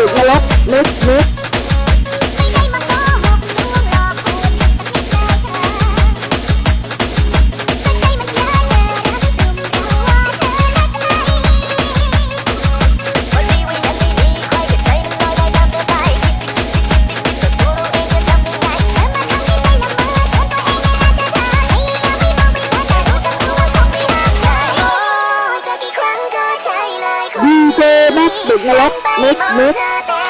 ติดนรกลึกลึกติดนรก Met, met.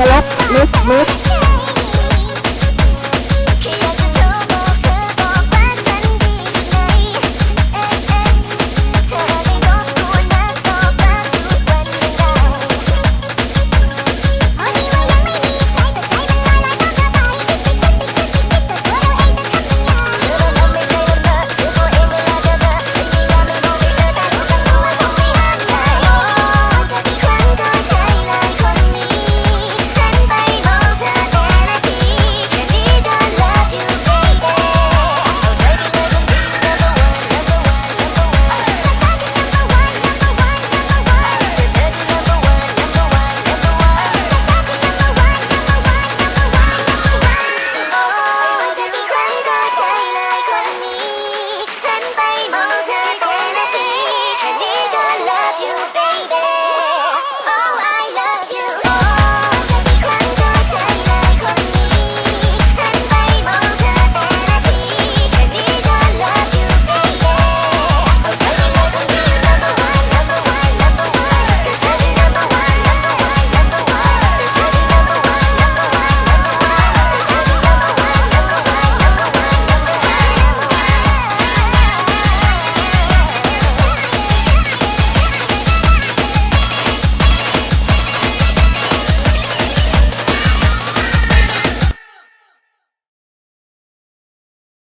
นรกมึกมึก